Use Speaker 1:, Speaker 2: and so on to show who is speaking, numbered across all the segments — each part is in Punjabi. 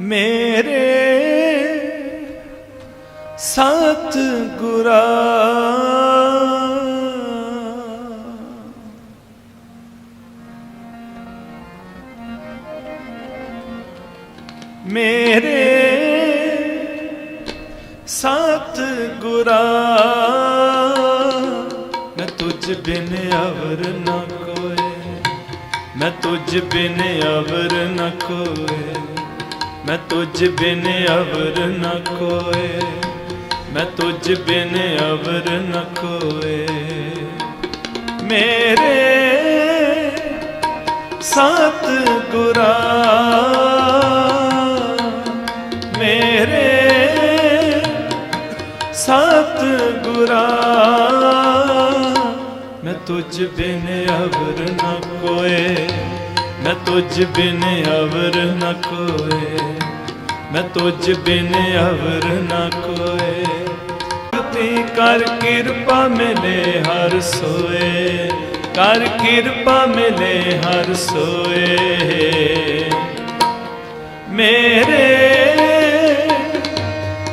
Speaker 1: ਮੇਰੇ ਸਤ ਗੁਰਾ ਮੇਰੇ ਸਤ ਗੁਰਾ ਮੈਂ ਤੁਝ ਬਿਨ ਅਵਰ ਨ ਕੋਏ, ਮੈਂ ਤੁਝ ਬਿਨ ਅਵਰ ਨ ਕੋਏ। ਮੈਂ ਤੁਝ ਬਿਨ ਅਵਰ ਨ ਕੋਏ। ਮੈਂ ਤੁਝ ਬਿਨ ਅਵਰ ਨ ਕੋਏ। ਮੇਰੇ ਸਤ ਗੁਰਾ ਮੇਰੇ ਸਤ ਗੁਰਾ ਮੈਂ ਤੁਝ ਬਿਨ ਅਵਰ ਨ ਕੋਏ। ਮੈਂ ਤੁਝ ਬਿਨ ਅਵਰ ਨ ਕੋਏ। ਮੈਂ ਤੁਝ ਬਿਨ ਅਵਰ ਨ ਕੋਏ। ਤੀ ਕਰ ਕਿਰਪਾ ਮਿਲੇ ਹਰ ਸੋਏ। ਕਰ ਕਿਰਪਾ ਮਿਲੇ ਹਰ ਸੋਏ। ਮੇਰੇ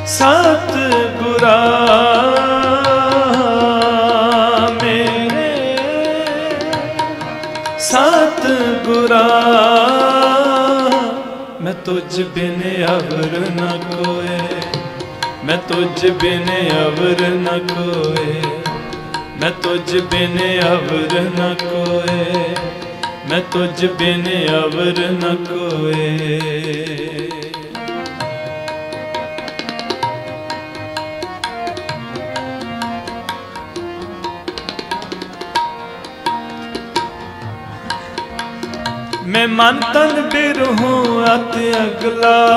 Speaker 1: ਸਤ ਗੁਰਾ ਸਤ ਗੁਰਾ ਮੈਂ ਤੁਝ ਬਿਨ ਅਵਰ ਨ ਕੋਏ ਮੈਂ ਤੁਝ ਬਿਨ ਅਵਰ ਨ ਕੋਏ ਮੈਂ ਤੁਝ ਬਿਨ ਅਵਰ ਨ ਕੋਏ ਮੈਂ ਤੁਝ ਬਿਨ ਅਵਰ ਨ ਕੋਏ ਮੈਂ ਮਨ ਤਨ ਬਿਰਹੂੰ ਅਤ ਅਗਲਾ।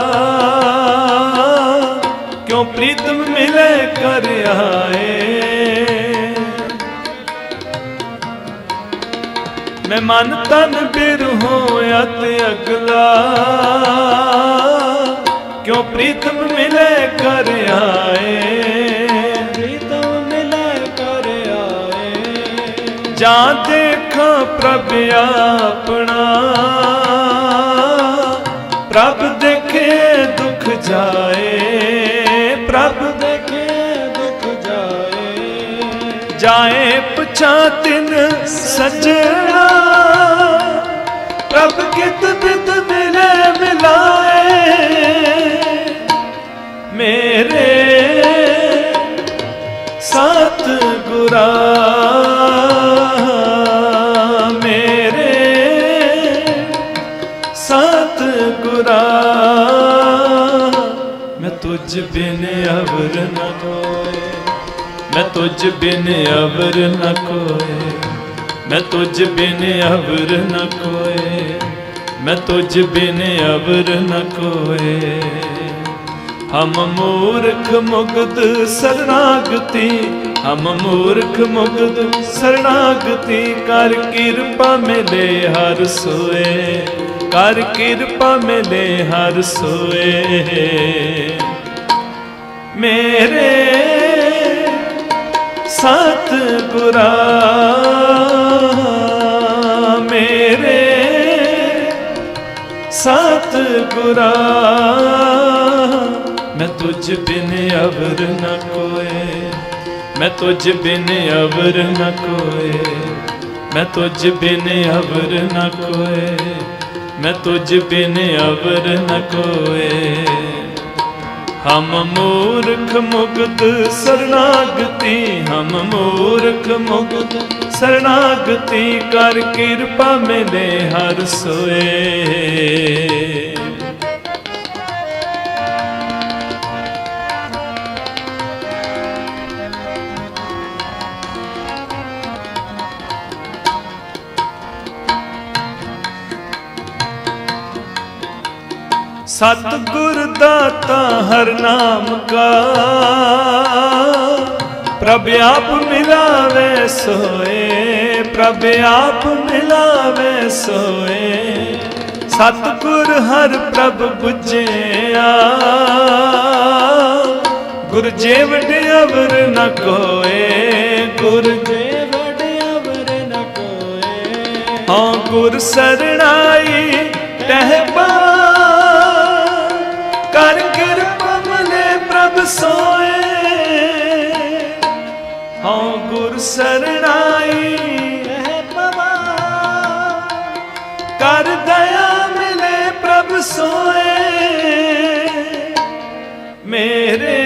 Speaker 1: ਕਿਉਂ ਪ੍ਰੀਤਮ ਮਿਲੇ ਕਰ ਆਏ? ਮੈਂ ਮਨ ਤਨ ਬਿਰਹੂੰ ਅਤ ਅਗਲਾ। ਕਿਉਂ ਪ੍ਰੀਤਮ ਮਿਲੇ ਕਰ ਆਏ?
Speaker 2: ਪ੍ਰੀਤਮ ਮਿਲੈ ਕਰ ਆਏ।
Speaker 1: ਜਾਂ ਪ੍ਰਭ ਆਪਣਾ। ਪ੍ਰਭ ਦੇਖੇ ਦੁਖ ਜਾਏ। ਪ੍ਰਭ
Speaker 2: ਦੇਖੇ ਦੁਖ ਜਾਏ।
Speaker 1: ਜਾਏ ਪੁੱਛਾਂ ਤਿਨ ਸਜਣਾ। ਪ੍ਰਭ ਕਿਤ ਬਿਤ ਮਿਲੇ ਮਿਲਾਏ। ਮੇਰੇ ਸਤ ਗੁਰਾ। ਸਤ ਮੈਂ ਤੁਝ ਬਿਨ ਅਵਰ ਨ ਕੋਏ ਮੈਂ ਤੁਝ ਬਿਨ ਅਵਰ ਨ ਕੋਏ ਮੈਂ ਤੁਝ ਬਿਨ ਅਵਰ ਨ ਕੋਏ ਮੈਂ ਤੁਝ ਬਿਨ ਅਵਰ ਨ ਕੋਏ ਹਮ ਮੂਰਖ ਮੁਗਦ ਸਰਨਾਗਤੀ, ਹਮ ਮੂਰਖ ਮੁਗਦ ਸਰਨਾਗਤੀ ਕਰ ਕਿਰਪਾ ਮਿਲੇ ਹਰ ਸੋਏ। ਕਰ ਕਿਰਪਾ ਮਿਲੇ ਹਰ ਸੋਏ। ਮੇਰੇ ਸਤ ਗੁਰਾ ਮੇਰੇ ਸਤ ਗੁਰਾ ਮੈਂ ਤੁਝ ਬਿਨ ਅਵਰ ਨ ਕੋਏ। ਮੈਂ ਤੁਝ ਬਿਨ ਅਵਰ ਨ ਕੋਏ। ਮੈਂ ਤੁਝ ਬਿਨ ਅਵਰ ਨ ਕੋਏ। ਮੈਂ ਤੁਝ ਬਿਨ ਅਵਰ ਨ ਕੋਏ। ਹਮ ਮੂਰਖ ਮੁਗਦ ਸਰਣਾਗਤੀ ਹਮ ਮੂਰਖ ਮੁਗਦ ਸਰਣਾਗਤੀ ਕਰ ਕਿਰਪਾ ਮਿਲੇ ਹਰ ਸੋਏ। ਸਤਿਗੁਰ ਦਾਤਾ ਹਰ ਨਾਮ ਕਾ। ਪ੍ਰਭ ਆਪ ਮਿਲਾਵੇ ਸੋਏ, ਪ੍ਰਭ ਆਪ ਮਿਲਾਵੇ ਸੋਏ। ਸਤਿਗੁਰ ਹਰ ਪ੍ਰਭ 부ਝਿਆ ਗੁਰ ਜੇ ਵਡਿਆਵਰ ਨ ਕੋਏ ਗੁਰ
Speaker 2: ਜੇ ਵਡਿਆ ਨ ਕੋਏ।
Speaker 1: ਹਾਂ ਗੁਰ ਸਰਣਾਈ ਸਰਣਾਈ
Speaker 2: ਰਹਿ ਪਵਾ
Speaker 1: ਕਰ ਦਇਆ ਮਿਲੇ ਪ੍ਰਭ ਸੋਏ। ਮੇਰੇ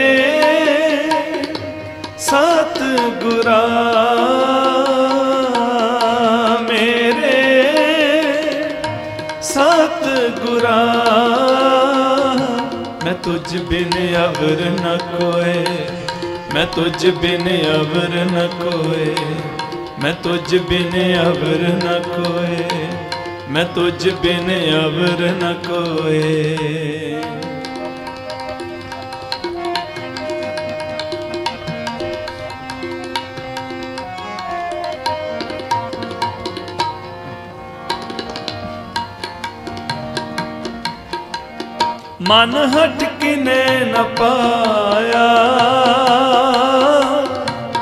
Speaker 1: ਸਤ ਗੁਰਾ ਮੇਰੇ ਸਤ ਗੁਰਾ ਮੈਂ ਤੁਝ ਬਿਨ ਅਵਰ ਨ ਕੋਏ। ਮੈਂ ਤੁਝ ਬਿਨ ਅਵਰ ਨ ਕੋਏ। ਮੈਂ ਤੁਝ ਬਿਨ ਅਵਰ ਨ ਕੋਏ। ਮੈਂ ਤੁਝ ਬਿਨ ਅਵਰ ਨ ਕੋਏ। ਮਨ ਹਟ ਕਿਨੇ ਨ ਪਾਇਆ।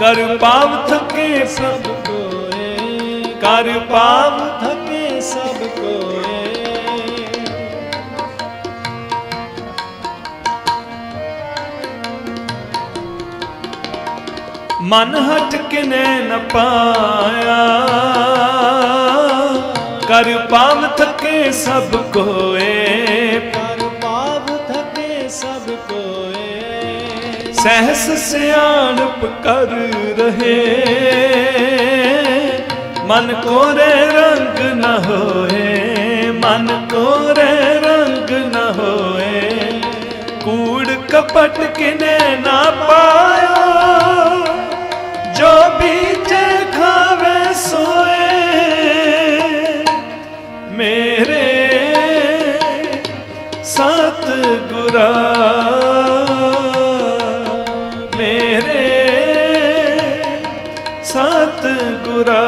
Speaker 1: ਕਰ ਪਾਵ ਥਕੇ
Speaker 2: ਸਭ ਕੋਏ,
Speaker 1: ਕਰ ਪਾਵ
Speaker 2: ਥਕੇ ਸਭ ਕੋਏ।
Speaker 1: ਮਨ ਹਟ ਕੇ ਨ ਪਾਇਆ, ਕਰ ਪਾਵ ਥਕੇ ਸਭ ਕੋਏ। ਸਹਿਸ ਸਿਆਣਪ ਕਰ ਰਹੇ। ਮਨ ਕੋਰੇ ਰੰਗ ਨ ਹੋਏ, ਮਨ ਕੋਰੇ ਰੰਗ ਨ ਹੋਏ। ਕੂੜ ਕਪਟ ਕਿਨੇ ਨਾ ਪਾਇਆ, ਜੋ ਬੀਜੇ ਖਾਵੇ ਸੋਏ। ਮੇਰੇ ਸਤ ਗੁਰਾ ਗੁਰਾ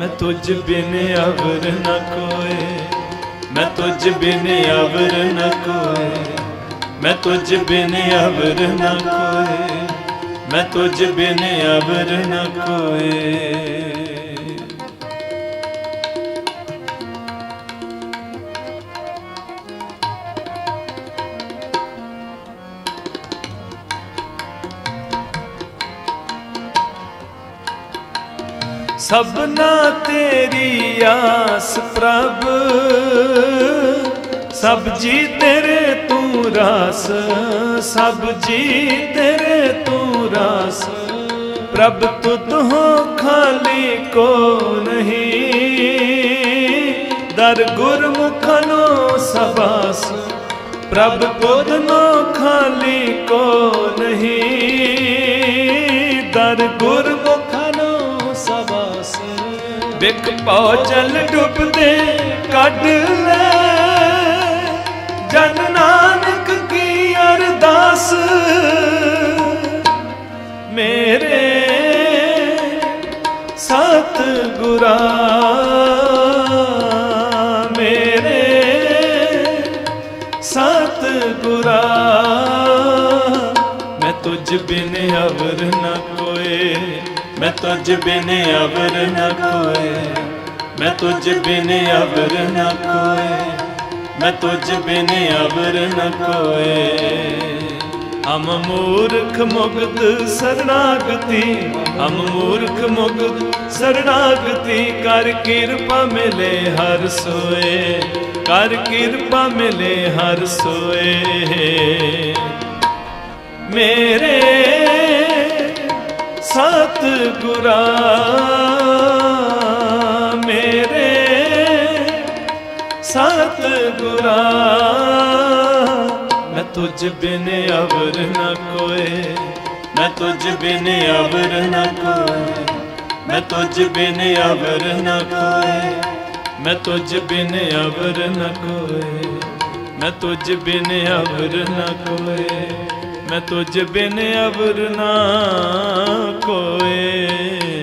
Speaker 1: ਮੈਂ ਤੁਝ ਬਿਨ ਅਵਰ ਨ ਕੋਏ। ਮੈਂ ਤੁਝ ਬਿਨ ਅਵਰ ਨ ਕੋਏ। ਮੈਂ ਤੁਝ ਬਿਨ ਅਵਰ ਨ ਕੋਏ। ਮੈਂ ਤੁਝ ਬਿਨ ਅਵਰ ਨ ਕੋਏ। ਸਭਨਾ ਤੇਰੀ ਆਸ ਪ੍ਰਭ। ਸਭ ਜੀ ਤੇਰੇ ਤੂੰ ਰਾਸ, ਸਭ ਜੀ ਤੇਰੇ ਤੂੰ ਰਾਸ। ਪ੍ਰਭ ਤੁਧ ਹੋ ਖਾਲੀ ਕੋ ਨਹੀਂ ਦਰ ਗੁਰਮੁਖ ਨੋ ਸਬਾਸ ਪ੍ਰਭ ਤੁਧ ਨੋ ਖਾਲੀ ਕੋ ਨਹੀਂ ਦਰ ਗੁਰਮੁਖ ਵਿਕ ਪਉ ਚਲ ਡੁੱਬਦੇ, ਕੱਢ ਲੈ। ਜਨ ਨਾਨਕ ਕੀ ਅਰਦਾਸ? ਮੇਰੇ ਸਤ ਗੁਰਾ ਮੇਰੇ ਸਤ ਗੁਰਾ ਮੈਂ ਤੁਝ ਬਿਨ ਅਵਰ ਨ ਮੈਂ ਤੁਝ ਬਿਨ ਅਵਰ ਨ ਕੋਏ। ਮੈਂ ਤੁਝ ਬਿਨ ਅਵਰ ਨ ਕੋਏ। ਮੈਂ ਤੁਝ ਬਿਨ ਅਵਰ ਨ ਕੋਏ। ਹਮ ਮੂਰਖ ਮੁਗਤ ਸਰਣਾਗਤੀ ਹਮ ਮੂਰਖ ਮੁਗਤ ਸਰਣਾਗਤੀ ਕਰ ਕਿਰਪਾ ਮਿਲੇ ਹਰ ਸੋਏ। ਕਰ ਕਿਰਪਾ ਮਿਲੇ ਹਰ ਸੋਏ। ਮੇਰੇ ਸਤ ਗੁਰਾ ਮੇਰੇ ਸਤ ਗੁਰਾ ਮੈਂ ਤੁਝ ਬਿਨ ਅਵਰ ਨ ਕੋਏ, ਮੈਂ ਤੁਝ ਬਿਨ ਅਵਰ ਨ ਕੋਏ, ਮੈਂ ਤੁਝ ਬਿਨ ਅਵਰ ਨ ਕੋਏ, ਮੈਂ ਤੁਝ ਬਿਨ ਅਵਰ ਨ ਕੋਏ, ਮੈਂ ਤੁਝ ਬਿਨ ਅਵਰ ਨ ਕੋਏ। ਮੈਂ ਤੁਝ ਬਿਨ ਅਵਰ ਨਾ ਕੋਏ।